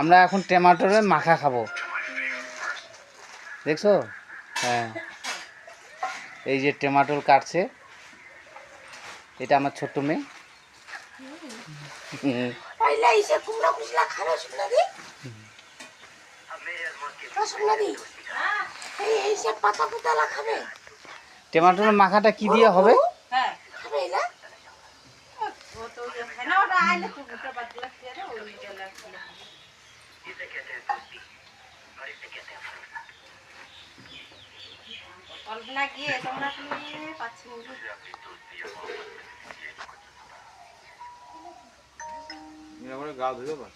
আমরা এখন টমেটোরে মাখা খাব। দেখছ? হ্যাঁ। এই যে টেমাটোর কাটছে। এটা আমার ছোট্ট মেয়ে। টমেটোর মাখাটা কি দিয়ে হবে? হ্যাঁ কল্পনা তোমরা শুনে পাচ্ছি গা ধুয়ে বাস।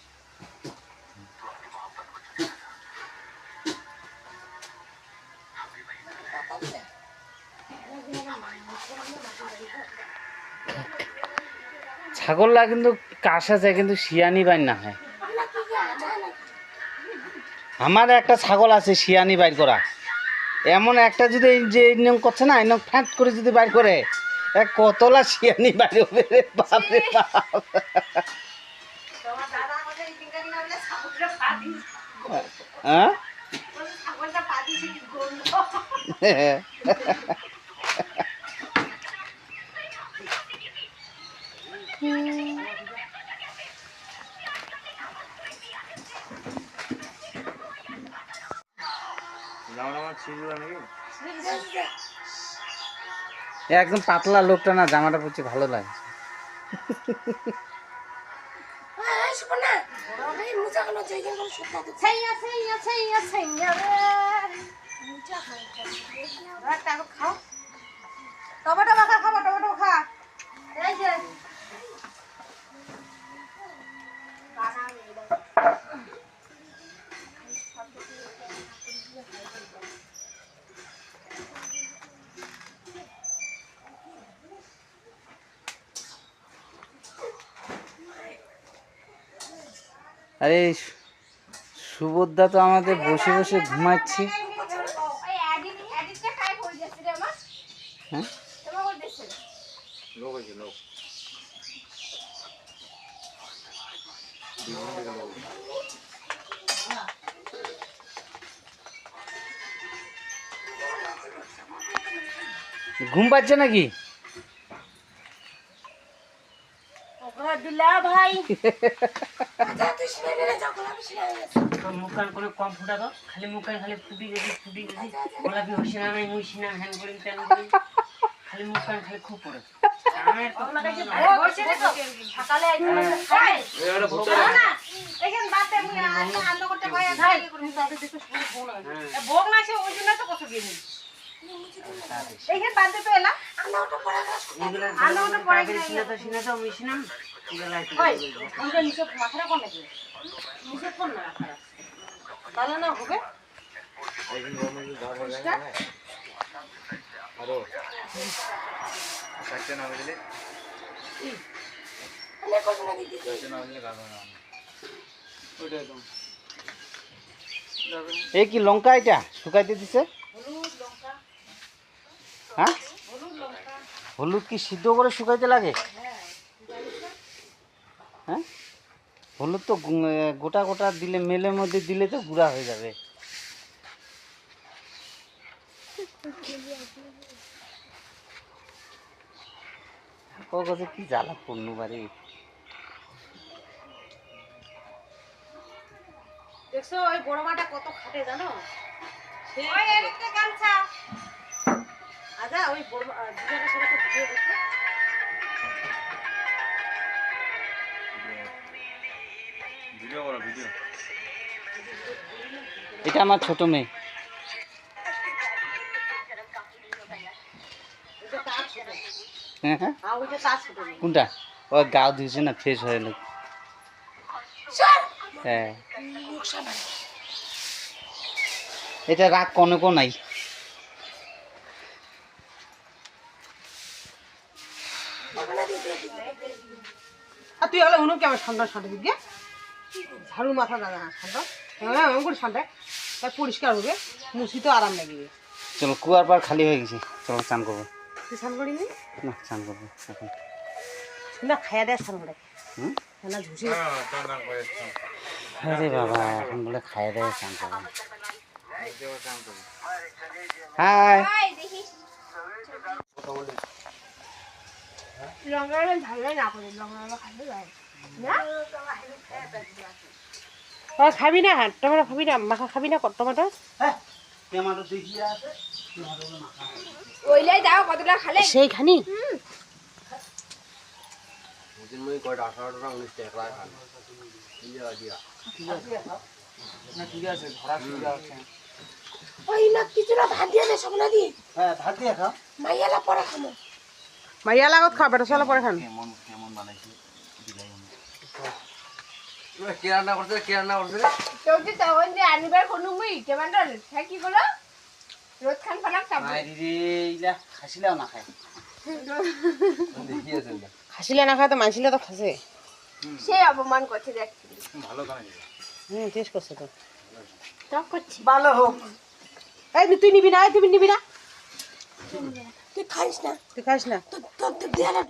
ছাগলরা কিন্তু কাশা যায় কিন্তু শিয়ানি বাইর না হয়। আমার একটা ছাগল আছে শিয়ানি বাইর করা। এমন একটা যদি এই যে নিয়ম করছে না এরকম ফ্যাট করে যদি বাইর করে এক কতলা শিয়ানি বাইর হবে রে বাপ রে বাপ। হ্যাঁ? একদম পাতলা লোকটা না জামাটা পরছে ভালো লাগে। খাও টমেটো মাখা খাব টমেটো খা এই যে আরে সুভদ্রা তো আমাদের বসে বসে ঘুমাচ্ছি। ওই এডিট এডিটটা কাই করে যাচ্ছে রে আমার হ্যাঁ তোমার করে দিচ্ছে লোক হয়েছে লোক ঘুম পাচ্ছে নাকি ওগো দিলা ভাই। তুই শুনে নিলে যখন আমি শুনে গেছি মুখ কান করে কম ফুটা তো খালি মুখখান খালি ফুটি গেছি ফুটি গেছি গোলাপি হসি না নাই মুইছি হ্যান করি ত্যান করি খালি মুখ খালি খুব পড়ে। আমার ভূত না এখানে বাতে মুই আন্না আন্না করতে ভয় খাই করে তাতে দেখো শুনে ফোন ভোগ না সে ওই জন্য তো কত দিয়ে ওটা পড়া ওটা পড়ে সিনা তো সিনা তো নিচে মাথাটা কোন নাকি নিচে কোন না তাহলে না হবে। হয়ে না দিলে না দিদি দিলে না। একদম এই কি লঙ্কা এটা শুকাইতে দিছে? হ্যাঁ? হলুদ কি সিদ্ধ করে শুকাইতে লাগে? হ্যাঁ? হলুদ তো গোটা গোটা দিলে মেলের মধ্যে দিলে তো গুঁড়া হয়ে যাবে। কাছে কি জ্বালা পূর্ণ বাড়ি? দেখছ ওই বড় মাটা কত খাটে জানো? গামছা। আজা ওই বড় মা- আহ, দুজনের সাথে তো ভিডিও করতে ভিডিও করো ভিডিও। এটা আমার ছোট মেয়ে। হ্যাঁ হ্যাঁ। হ্যাঁ ছোট মেয়ে। কোনটা? ও গাও ধুয়েছে না ফ্রেশ হয়ে না হ্যাঁ। এটা রাগ কনকও নাই। আর তুই হলে উনুকে আমার সন্ধ্যা সাঁটে দিকে ঝাড়ু মাথা দাদা না সন্ধ্যা হ্যাঁ এমন করে সন্ধ্যা তার পরিষ্কার হবে মুছি তো আরাম লাগবে। চলো কুয়ার পার খালি হয়ে গেছে। চলো চান করব। তুই স্নান করিনি? না চান করব এখন। না খাইয়া দেয় স্নান করে। হুম? না হ্যাঁ আরে বাবা এখন বলে খাইয়ে দেয় চান করবে। হাই। লঙ্কাটা ভালো না করে লঙ্কাটা খাবে যায়। না? আর খাবি না টমেটো খাবি না মাখা খাবি না টমেটো ওইলাই দাও কতটা খালে? সেইখানি? ওই না কিছুটা ভাত দিয়ে দে সবনা দি। হ্যাঁ ভাত দিয়ে খাও। মাইয়ালা পরে খামো। মাইয়া লাগত খা বেটা চলা পরে খান। কেমন কেমন বানাইছে? দিলাই কি রান্না করছে কি রান্না করছে চৌকি তখন যে আনিবার কোনো মুই কেমন হ্যাঁ কি বলো রোজ খান ফালাক খাব নাই দিদি ইলা খাইছিলাও না খাই দেখি আছেন? না খাসিলে না খায় তো মাইছিলে তো খাসে সে অপমান করছে দেখ। ভালো কানে হুম টেস্ট করছে তো। টক করছি। ভালো হোক। এই তুই নিবি না তুই নিবি না। তুই খাইস না। তুই খাইস না? তোর তোর দেয়ালে